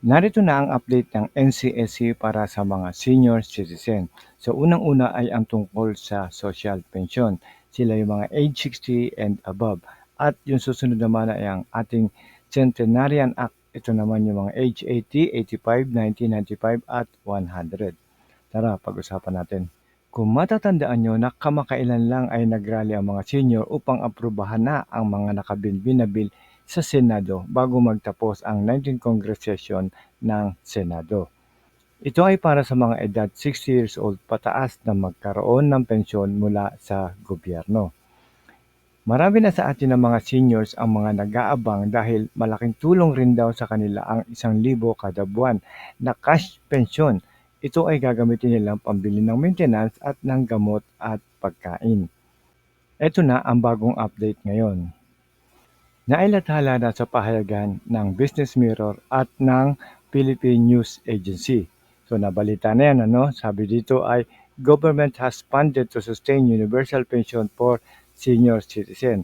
Narito na ang update ng NCSC para sa mga senior citizen. So unang-una ay ang tungkol sa social pension. Sila yung mga age 60 and above. At yung susunod naman ay ang ating Centenarian Act. Ito naman yung mga age 80, 85, 90, 95 at 100. Tara, pag-usapan natin. Kung matatandaan nyo na kamakailan lang ay nagrally ang mga senior upang aprubahan na ang mga nakabinbin na bill sa Senado bago magtapos ang 19th Congress session ng Senado. Ito ay para sa mga edad 60 years old pataas na magkaroon ng pensyon mula sa gobyerno. Marami na sa atin ng mga seniors ang mga nag-aabang dahil malaking tulong rin daw sa kanila ang isang libo kada buwan na cash pension. Ito ay gagamitin nilang pambili ng maintenance at ng gamot at pagkain. Ito na ang bagong update ngayon. Nailathala na sa pahayagan ng Business Mirror at ng Philippine News Agency. So nabalita na yan, ano? Sabi dito ay government has funded to sustain universal pension for senior citizen.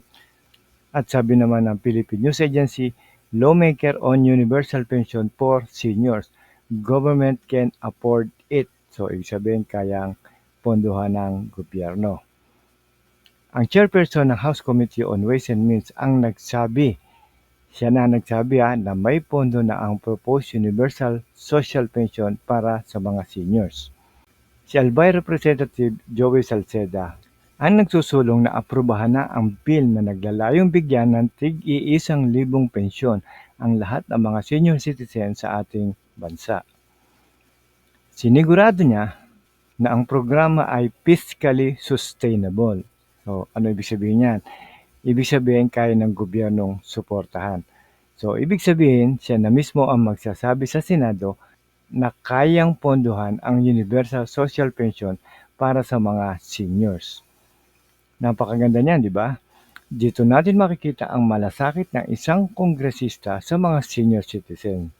At sabi naman ng Philippine News Agency, lawmaker on universal pension for seniors. Government can afford it. So ibig sabihin kayang pondohan ng gobyerno. Ang chairperson ng House Committee on Ways and Means ang nagsabi, siya na nagsabi ha, na may pondo na ang proposed universal social pension para sa mga seniors. Si Albay Representative Joey Salceda ang nagsusulong na aprubahan na ang bill na naglalayong bigyan ng tig-iisang libong pensyon ang lahat ng mga senior citizen sa ating bansa. Sinigurado niya na ang programa ay fiscally sustainable. So, ano ibig sabihin yan? Ibig sabihin kaya ng gobyernong suportahan. So, ibig sabihin, siya na mismo ang magsasabi sa Senado na kayang pondohan ang Universal Social Pension para sa mga seniors. Napakaganda niyan, di ba? Dito natin makikita ang malasakit ng isang kongresista sa mga senior citizen.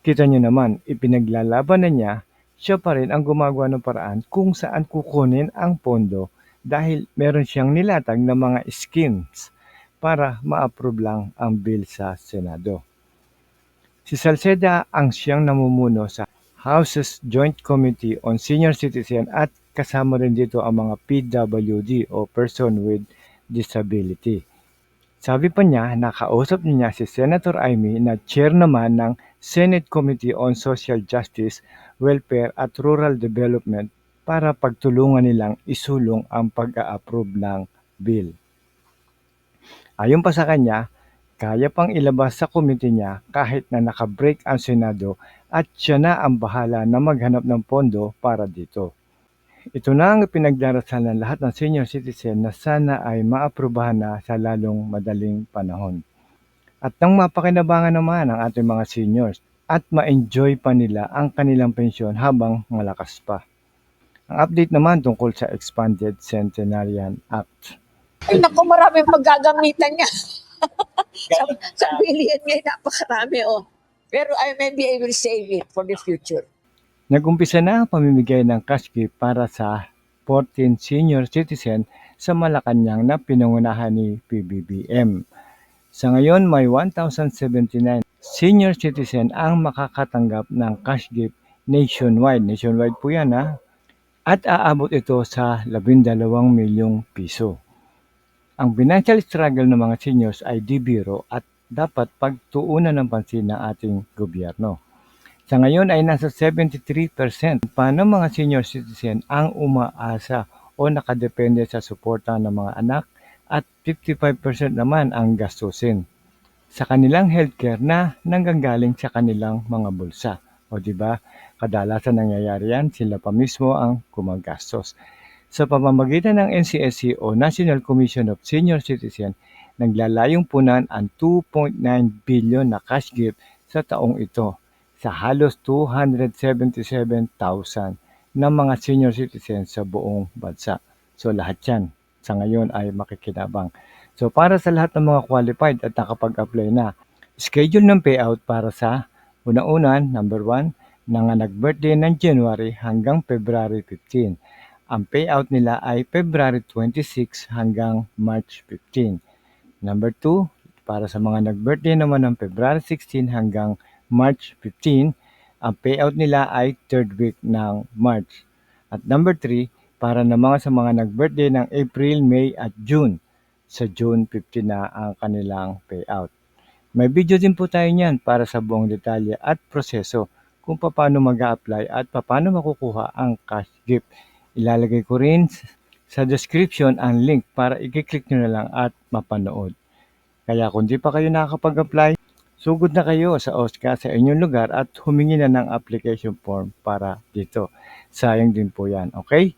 Kita niyo naman, ipinaglalaban na niya, siya pa rin ang gumagawa ng paraan kung saan kukunin ang pondo dahil meron siyang nilatag na mga schemes para ma-approve lang ang bill sa Senado. Si Salceda ang siyang namumuno sa House's Joint Committee on Senior Citizen at kasama rin dito ang mga PWD o Person with Disability. Sabi pa niya, nakausap niya si Senator Amy na chair naman ng Senate Committee on Social Justice, Welfare at Rural Development para pagtulungan nilang isulong ang pag-a-approve ng bill. Ayon pa sa kanya, kaya pang ilabas sa komite niya kahit na nakabreak ang Senado at siya na ang bahala na maghanap ng pondo para dito. Ito na ang pinagdarasal ng lahat ng senior citizen na sana ay maaprubahan na sa lalong madaling panahon. At nang mapakinabangan naman ang ating mga seniors at ma-enjoy pa nila ang kanilang pensyon habang malakas pa. Ang update naman tungkol sa Expanded Centenarian Act. Ay, naku, maraming paggagamitan niya. sa, sa billion ngayon, napakarami, oh. Pero I maybe I will save it for the future. Nagumpisa na ang pamimigay ng cash gift para sa 14 senior citizen sa Malacanang na pinangunahan ni PBBM. Sa ngayon, may 1,079 senior citizen ang makakatanggap ng cash gift nationwide. Nationwide po yan ha. At aabot ito sa 12 milyong piso. Ang financial struggle ng mga seniors ay di biro at dapat pagtuunan ng pansin ng ating gobyerno. Sa ngayon ay nasa 73% pa ng mga senior citizen ang umaasa o nakadepende sa suporta ng mga anak at 55% naman ang gastusin sa kanilang healthcare na nanggagaling sa kanilang mga bulsa. O di ba? Kadalasan nangyayari yan, sila pa mismo ang gumagastos. Sa pamamagitan ng NCSC o National Commission of Senior Citizen, naglalayong punan ang 2.9 billion na cash gift sa taong ito sa halos 277,000 ng mga senior citizens sa buong bansa. So lahat yan sa ngayon ay makikinabang. So para sa lahat ng mga qualified at nakapag-apply na, schedule ng payout para sa unang-unan, number 1, na nag-birthday ng January hanggang February 15. Ang payout nila ay February 26 hanggang March 15. Number 2, para sa mga nag-birthday naman ng February 16 hanggang March 15. Ang payout nila ay third week ng March. At number 3, para na mga sa mga nag-birthday ng April, May at June. Sa June 15 na ang kanilang payout. May video din po tayo niyan para sa buong detalye at proseso kung paano mag apply at paano makukuha ang cash gift. Ilalagay ko rin sa description ang link para i-click nyo na lang at mapanood. Kaya kung di pa kayo nakakapag-apply, sugod na kayo sa OSCA sa inyong lugar at humingi na ng application form para dito. Sayang din po yan, okay?